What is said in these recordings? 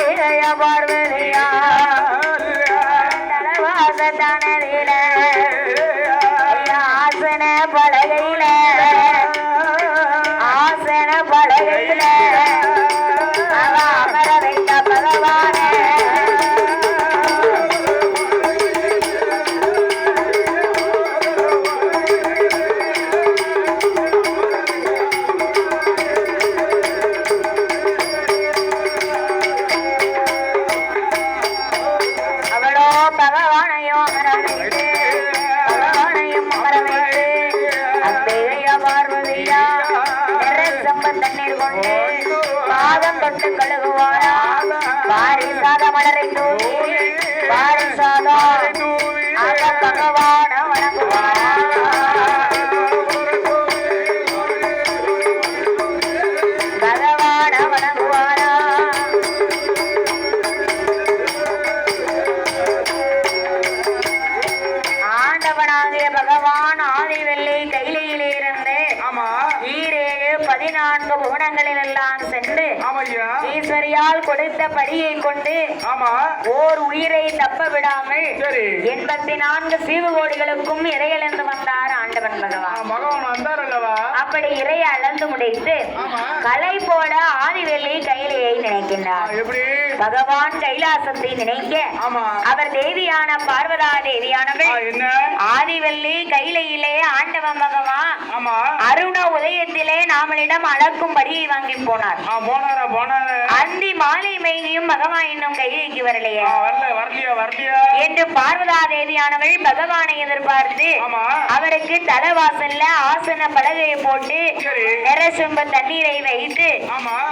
அம்பிகையா பார்வதியா தலவாசத்தானதில ஆசன பகவானையும் அமர வைத்து பகவானையும் அமர வைத்து அம்பேயா பார்வதியா நிறச்சம்ப தண்ணீர் கொண்டு பாதம் தொட்டு கழுகுவாரா பாரிசாத மலரை தூவி அந்த பகவான வணங்குவாரா? பதினான்கு புவனங்களில் எல்லாம் சென்று ஈஸ்வரியால் கொடுத்த படியை கொண்டு ஓர் உயிரை தப்ப விடாமல் எண்பத்தி நான்கு சீவுகோடிகளுக்கும் இறையளந்து வந்தார் ஆண்டவன் பகவான். அப்படி இறையை அளந்து முடித்து கலை போல ஆதிவெள்ளி கையிலேயை ஆ, நினைக்கின்றார் பகவான் கைலாசத்தை நினைக்க அவர் தேவியான பார்வதா தேவியானவள் என்ன? ஆதிவள்ளி கையிலையிலே ஆண்டவன் பகவான் அருண உதயத்திலே நாமளிடம் அளக்கும் படியை வாங்கி போனார் அந்தி மாலை மைனியும் பகவான் இன்னும் கையிலைக்கு வரலையே. என்று பார்வதா தேவியானவள் பகவானை எதிர்பார்த்து அவருக்கு தலைவாசல்ல ஆசன பலகையை போட்டு நிறசொம்ப தண்ணீரை வைத்து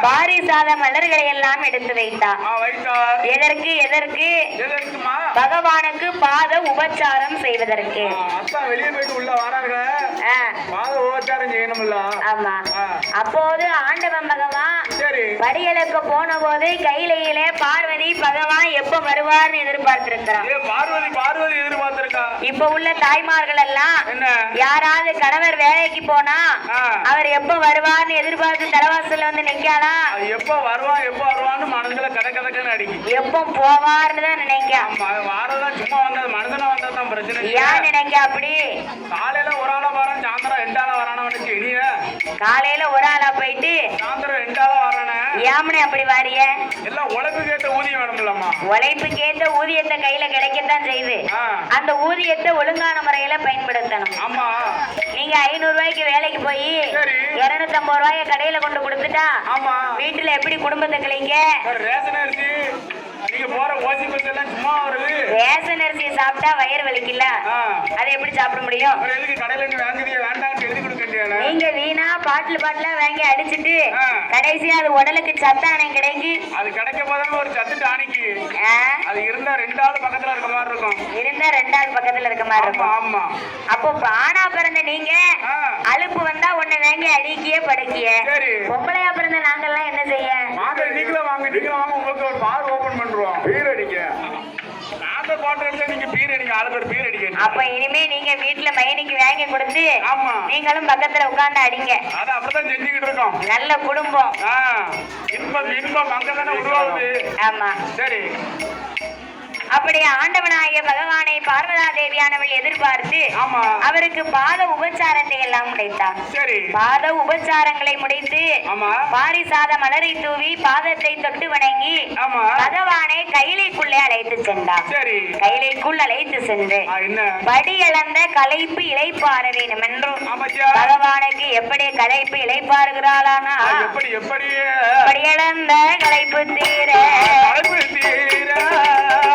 பாரிசாத மலர்களை எல்லாம் எடுத்து வைத்தார் வைத்தார். எதற்கு எதற்கு? எதற்குமா? பகவானுக்கு பாத உபச்சாரம் செய்வதற்கு. அத்தா வெளியே போயிட்டு உள்ள வராங்க பாத உபச்சாரம் செய்யணும்ல. ஆமா. அப்போது ஆண்டவன் பகவான் படிகளுக்கு போன போது கையிலையிலே பார்வதி பகவான் எப்ப வருவார்னு எதிர்பார்த்திருக்கிறான். பார்வதி பார்வதி எதிர்பார்த்திருக்கா இப்ப உள்ள தாய்மார்கள் எல்லாம் யாராவது கணவர் வேலைக்கு போனா. அவர் எப்ப வருவார்னு எதிர்பார்த்து தலைவாசல்ல வந்து அது எப்ப வருவான் எப்ப வருவான்னு மனசுல கதக்கன்னு அடிக்கும். எப்ப போவார்னு தான் நினைக்க. ஆமா, வாரதான் சும்மா வந்தது மனுஷனா வந்ததுதான் பிரச்சனை. ஏன் நினைக்க அப்படி? காலையில ஒரு ஆளா வரான் சாயந்தரம் ரெண்டு ஆளா வரானவனுக்கு இனிய காலையில ஒரு ஆளா போயிட்டு சாயந்தரம் ரெண்டு ஆளா வரானே ஏமனே அப்படி வாரிய? எல்லாம் உழைப்பு கேட்ட ஊதியம் வேணும்லம்மா. உழைப்புக்கேத்த ஊதியத்தை கையில கிடைக்கத்தான் செய்யுது. அந்த ஊதியத்தை ஒழுங்கான முறையில பயன்படுத்தணும். ஆமா. நீங்க ஐநூறு ரூபாய்க்கு வேலைக்கு போய். இருநூத்தி ஐம்பது ரூபாய கடையில கொண்டு கொடுத்துட்டா ஆமா. வீட்டுல எப்படி குடும்பத்தை கிளைங்க நீங்க போற ஓசி பஸ் எல்லாம் சும்மா வருது ரேஷன் அரிசி சாப்பிட்டா வயிறு வலிக்கல அதை எப்படி சாப்பிட முடியும்? எதுக்கு கடையில இருந்து வாங்குறியா? வேண்டாம்னு எழுதி கொடுக்கண்டியானே நீங்க வீணா பாட்டில் பாட்டிலா வாங்கி அடிச்சிட்டு. கடைசியா அது உடலுக்கு சத்தானம் கிடைக்கு. அது கிடைக்க போதாம ஒரு சத்து டானிக்கு? அது இருந்தா ரெண்டு ஆள் பக்கத்துல இருக்க மாதிரி இருக்கும். இருந்தா ரெண்டாள் பக்கத்துல இருக்க மாதிரி இருக்கும். ஆமா அப்போ ஆணா பிறந்த நீங்க. அலுப்பு வந்தா உன்னை வாங்கி அடிக்கிய படுக்கிய. பொம்பளையா பிறந்த நாங்கெல்லாம் என்ன செய்ய? வாங்க நீங்களும் வாங்க நீங்களும் வாங்க உங்களுக்கு ஒரு பார் ஓபன் பண்றோம். பீர் அடிக்க நாங்க குவார்டர் அடிச்சா நீங்க பீர் அடிங்க ஆளு பேர் பீர் அடிக்க அப்ப இனிமே நீங்க வீட்டுல மைனிக்கு வாங்கி கொடுத்து ஆமா. நீங்களும் பக்கத்துல உட்கார்ந்து அடிங்க. அது அப்படிதான் செஞ்சுக்கிட்டு இருக்கோம். நல்ல குடும்பம். ஆ, இன்பம் இன்பம் அங்கதானே உருவாகுது. ஆமா. சரி. அப்படி ஆண்டவனாகிய பகவானை பார்வதா தேவியானவள் எதிர்பார்த்து அவருக்கு பாத உபச்சாரத்தை எல்லாம் முடித்தார் பாத உபச்சாரங்களை முடித்து பாரிசாத மலரை தூவி பாதத்தை தொட்டு வணங்கி ஆமா. பகவானை கைலைக்குள்ளே அழைத்து சென்றார் கைலைக்குள் அழைத்து சென்று படி இழந்த களைப்பு இளைப்பாற வேண்டும் என்றும் பகவானுக்கு எப்படி களைப்பு இளைப்பாறுகிறாளானா ஆ, எப்படி களைப்பு தீர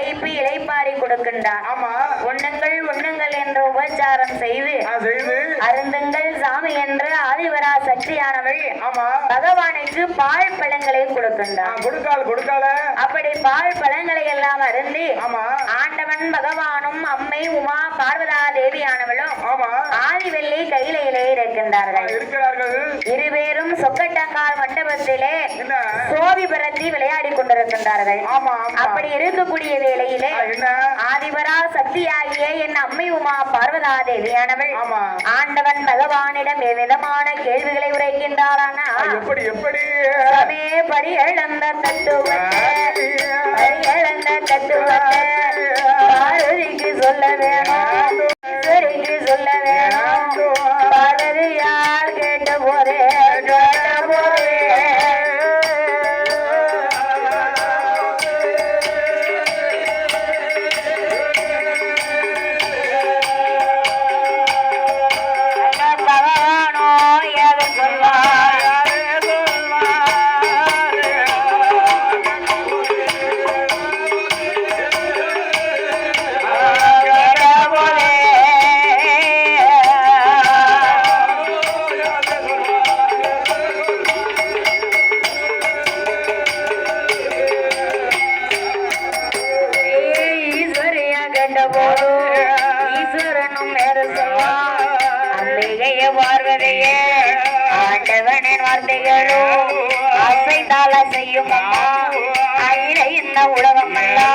இழைப்பு இழைப்பாரி கொடுக்கின்றார் ஆமா. உண்ணுங்கள் உண்ணுங்கள் என்று உபச்சாரம் செய்து. அருந்துங்கள் சாமி என்று ஆதிவரா சக்தியானவள். ஆமா. பகவானுக்கு பால் பழங்களை கொடுக்கின்றான் நான் கொடுக்கால கொடுக்கால அப்படி பால் பழங்களை எல்லாம் அருந்தி ஆண்டவன் பகவானும் அம்மை உமா பார்வதா தேவியானவளும் ஆதிவெள்ளி கையிலே இருக்கின்றார்கள் இருவேரும் சொக்கட்டங்கால் மண்டபத்திலே சோதி பரத்தி விளையாடி கொண்டிருக்கின்றார்கள். அப்படி இருக்கக்கூடிய வேளையிலே ஆதிபரா சக்தியாகிய என் அம்மை உமா பார்வதா தேவியானவள் ஆமா. ஆண்டவன் பகவானிடம் எவ்விதமான கேள்விகளை உரைக்கின்றாரானா எப்படி எப்படி? சமே படி இழந்த படி இழந்த சொல்ல வேணாம் சொல்ல வேணாம். ஆண்டவனின் வார்த்தைகளோ அசைந்தால செய்யும் அம்மா. அகில இந்த உலகம் அல்ல.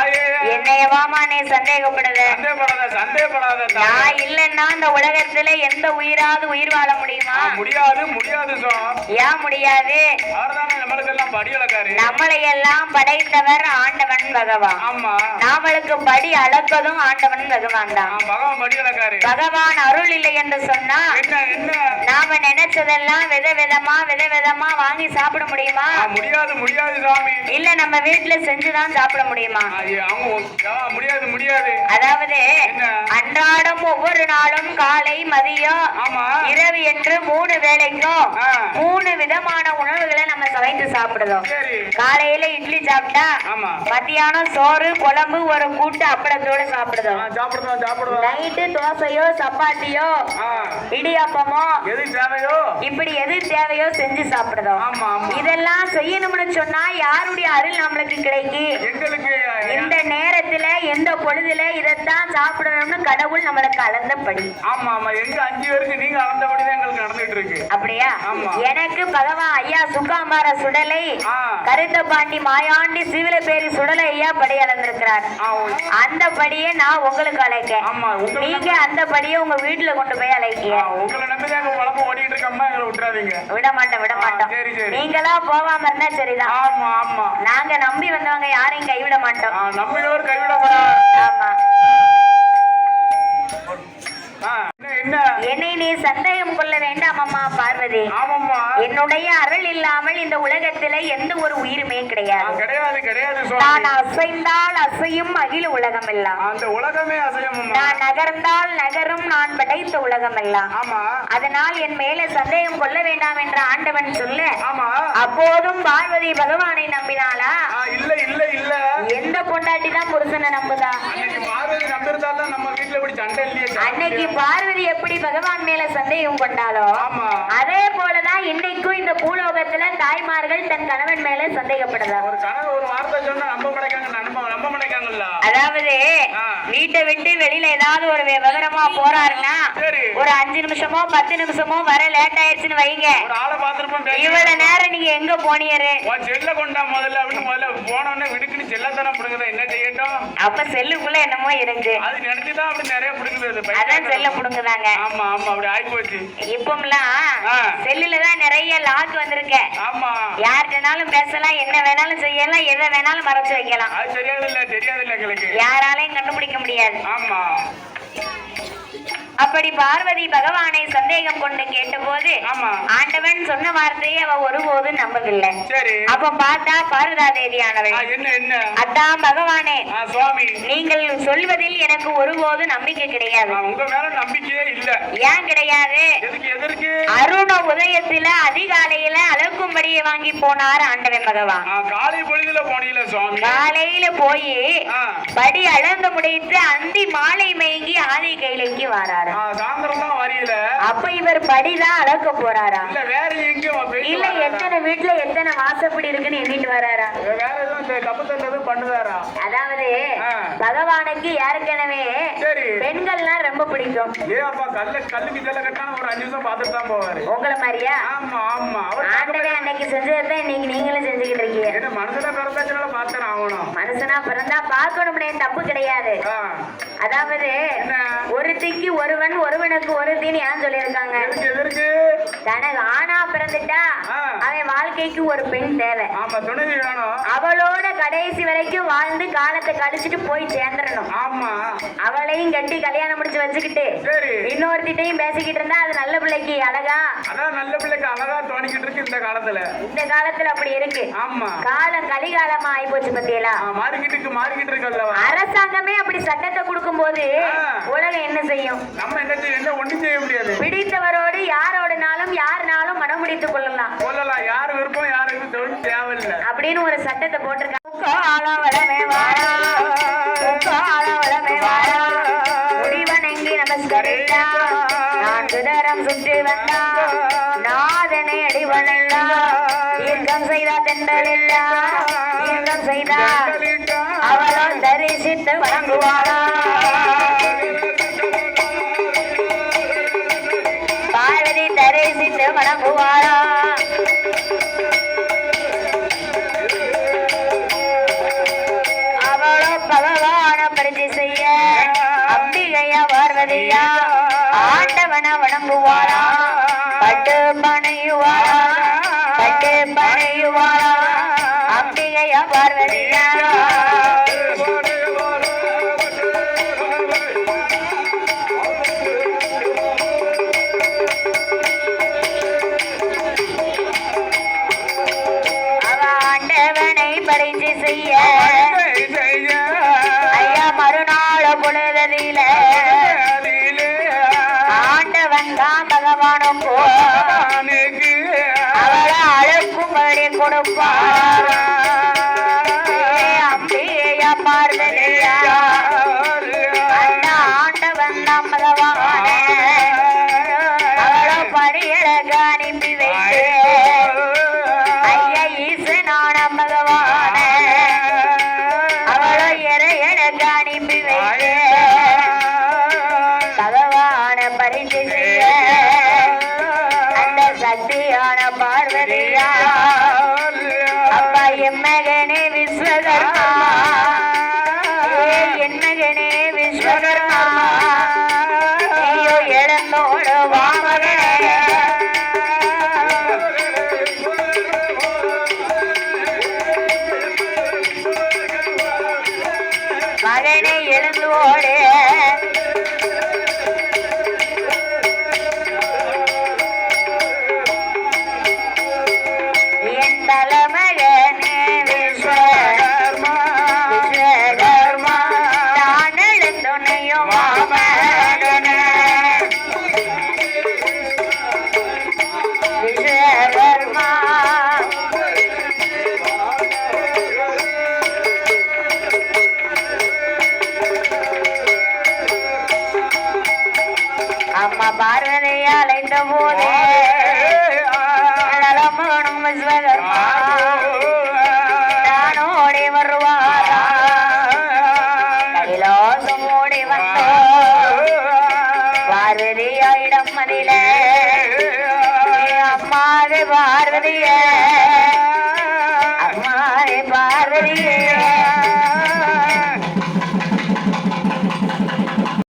அம்மா தாயே என்னையவாமா நீ சந்தேகப்படுத. நான் இல்லைன்னா இந்த உலகத்துல எந்த உயிராவது உயிர் வாழ முடியுமா? முடியாது முடியாது ஏன் முடியாது? நம்மளை எல்லாம் படைத்தவர் ஆண்டவன் பகவான். நாமளுக்கு படி அளப்பதும் ஆண்டவன் பகவான் தான். பகவான் அருள் இல்லை என்று சொன்னா நாம நினைச்சதெல்லாம் வித விதமா வித விதமா வாங்கி சாப்பிட முடியுமா? முடியாது முடியாது இல்ல நம்ம வீட்டுல செஞ்சுதான் சாப்பிட முடியுமா? முடியாது. முடியாது அதாவது? அன்றாடம் ஒவ்வொரு நாளும் காலை மதியம் இரவு என்று மூணு வேளைக்கும் ஆ. மூணு விதமான உணவுகளை நம்ம சமைத்து சாப்பிடுறோம். காலையில இட்லி சாப்பிட்டா மத்தியானம் சோறு குழம்பு ஒரு கூட்டு அப்பளத்தோட சாப்பிடுறோம். நைட்டு தோசையோ சப்பாத்தியோ இடியாப்பமோ இப்படி எது தேவையோ செஞ்சு சாப்பிடுறோம். இதெல்லாம் செய்யணும்னு சொன்னா யாருடைய அருள் நம்மளுக்கு கிடைக்கும் இந்த நேரத்துல எந்த பொழுதுல இதைத்தான் சாப்பிடணும்னு கடவுள் நம்மளுக்கு அளந்தபடி ஆமா ஆமா. எங்க அஞ்சு பேருக்கு நீங்க அளந்தபடிதான் எங்களுக்கு நடந்துட்டு இருக்கு. அப்படியா. எனக்கு பகவான் ஐயா சுக்காம்பார சுடலை. கருத்த பாண்டி மாயாண்டி சிவிலப்பேரி சுடலை ஐயா படி அளந்திருக்கிறார். அந்த படியை நான் உங்களுக்கு அழைக்க நீங்க அந்த படியை உங்க வீட்டுல கொண்டு போய் அழைக்க உங்களை நம்பிதான் குழப்பம் ஓடிட்டு இருக்கோம்மா எங்களை விட்டுறாதீங்க. விட மாட்டோம் விட மாட்டோம். நீங்களா போகாம இருந்தா சரிதான். ஆமா ஆமா. நாங்க நம்பி வந்தவங்க யாரையும் கைவிட மாட்டோம். ஆ, நம்பினோர் என்ன நீ சந்தேகம் கொள்ள வேண்டாம் அம்மா பார்வதி. என்னுடைய அருள் இல்லாமல் இந்த உலகத்துல எந்த ஒரு உயிருமே கிடையாது. கிடையாது கிடையாது நான் அசைந்தால் அசையும் அகில உலகம் எல்லாம் அந்த உலகமே அசையம்மா நான் நகர்ந்தால் நகரும் நான் படைத்த உலகம் எல்லாம் அதனால் என் மேல சந்தேகம் கொள்ள வேண்டாம் என்ற ஆண்டவன் சொல்ல ஆமா. அப்போதும் பார்வதி பகவானை நம்பினாளா? இல்ல இல்ல இல்ல. எந்த பொண்டாட்டி தான் புருஷனை நம்புதா? பார்வதி நம்பிருந்தா தான் நம்ம அன்னைக்கு பார்வதி எப்படி பகவான் மேல சந்தேகம் கொண்டாலோ அதே போலதான் இன்னைக்கும் இந்த பூலோகத்துல தாய்மார்கள் தன் கணவன் மேல மாட்டேங்காங்கல்ல அதாவது. வீட்டை விட்டு வெளியில ஏதாவது ஒரு விவரமா போறாருன்னா. ஒரு அஞ்சு நிமிஷமோ பத்து நிமிஷமோ வர லேட் ஆயிடுச்சுன்னு வைங்க. இவ்வளவு நேரம் நீங்க எங்க உன் செல்ல கொண்டா முதல்ல அப்படின்னு முதல்ல போனோடனே விடுக்குன்னு செல்லத்தனம் பிடுங்குதா? என்ன செய்யட்டும்? அப்ப செல்லுக்குள்ள என்னமோ இருக்கு அது நினைச்சுதான் அப்படி நிறைய பிடுங்குது. அது அதான். செல்ல புடுங்குதாங்க. ஆமா ஆமா அப்படி ஆயிப்போச்சு. இப்பமெல்லாம் ஆ. செல்லுல தான் நிறைய லாக் வந்திருக்க. ஆமா. யார்கிட்டனாலும் பேசலாம் என்ன வேணாலும் செய்யலாம் எதை வேணாலும் மறைச்சு வைக்கலாம். அது தெரியாது இல்ல தெரியாது இல்ல எங்களுக்கு. யாராலையும் கண்டுபிடிக்க முடியாது. ஆமா. அப்படி பார்வதி பகவானை சந்தேகம் கொண்டு கேட்டபோது ஆண்டவன் சொன்ன வார்த்தையை அவ ஒருபோதும் நம்பவில்லை. சரி. அப்ப பார்த்தா பார்வதா என்ன அதான் பகவானே நீங்கள் சொல்வதில் எனக்கு ஒருபோதும் நம்பிக்கை கிடையாது. ஆ, உங்க மேல நம்பிக்கையே இல்ல. ஏன் கிடையாது? அருண உதயத்துல அதிகாலையில அழகும்படியை வாங்கி போனார் ஆண்டவன் பகவான். காலையில போய் படி அளந்து முடித்து அந்தி மாலை மயங்கி ஆதி கைலைக்கு வாராரு. ஆ, சாயந்தரம் தான் வரையில அப்ப இவர் படிதான் அளக்க போறாரா? இல்ல வேற எங்கேயும் போயிட்டு இல்ல வராரா? எத்தனை வீட்டுல எத்தனை வாசப்படி இருக்குன்னு எண்ணிட்டு வராரா? வேற எதுவும் இந்த பண்ணுதாரா? அதாவது. பகவானுக்கு ஏற்கனவே பெண்கள்லாம் ரொம்ப பிடிக்கும். ஏ அப்பா கல்ல கட்டான ஒரு அஞ்சு நிமிஷம் பார்த்துட்டு தான் போவாரு. உங்களை மாதிரியா? ஆமா ஆமா. ஆண்டவே அன்னைக்கு செஞ்சதான் இன்னைக்கு நீங்களும் செஞ்சுக்கிட்டு இருக்கீங்க. என்ன மனசுல பிறந்தாச்சுனால பார்த்தேன் ஆகணும் மனுஷனா பிறந்தா பார்க்கணும்னே தப்பு கிடையாது. அதாவது ஒருத்திக்கு ஒருவன் ஒருவனுக்கு ஒருத்தின்னு ஏன் சொல்லியிருக்காங்க? தனக்கு ஆணா பிறந்துட்டா. அவன் வாழ்க்கைக்கு ஒரு பெண் தேவை. அவளோட கடைசி வரைக்கும் வாழ்ந்து காலத்தை கழிச்சிட்டு போய் சேர்ந்துடணும். அவளையும் கட்டி கல்யாணம் முடிச்சு வச்சுக்கிட்டு இன்னொருத்திட்டையும் பேசிக்கிட்டு இருந்தா அது நல்ல பிள்ளைக்கு அழகா? அதான் நல்ல பிள்ளைக்கு அழகா தோணிக்கிட்டு இருக்கு இந்த காலத்துல. இந்த காலத்துல அப்படி இருக்கு. ஆமா. காலம் கலிகாலமா ஆயிப்போச்சு பத்தியலா? ஆ, மாறிக்கிட்டு இருக்கு மாறிக்கிட்டு இருக்கல்லவா அரசாங்கமே அப்படி சட்டத்தை கொடுக்கும் போது. உலகம் என்ன செய்யும்? நம்ம என்ன என்ன ஒண்ணும் செய்ய முடியாது. பிடித்தவரோடு யாரோடனாலும் யாருனாலும் மனம் முடித்துக் கொள்ளலாம். சொல்லலாம் யார் விருப்பம் யாருக்கு தேவையில்லை. அப்படின்னு ஒரு சட்டத்தை போட்டிருக்காங்க. காலவளமே வாழா, காலவளமே வாழா. முடிவணங்கி நமஸ்கரித்தா, நான்கு தரம் சுற்றி வந்தா, நாதனை அடிவனல்லா, தீர்க்கம் செய்தா தென்றலில்லா, தீர்க்கம் செய்தா, அவளோ தரிசித்து வணங்குவாளா தரிசித்து கொடுப்பார் அம்பிகையா பார்வதியா ஆண்டவன் தான் பாரதியை அலைந்த போதே.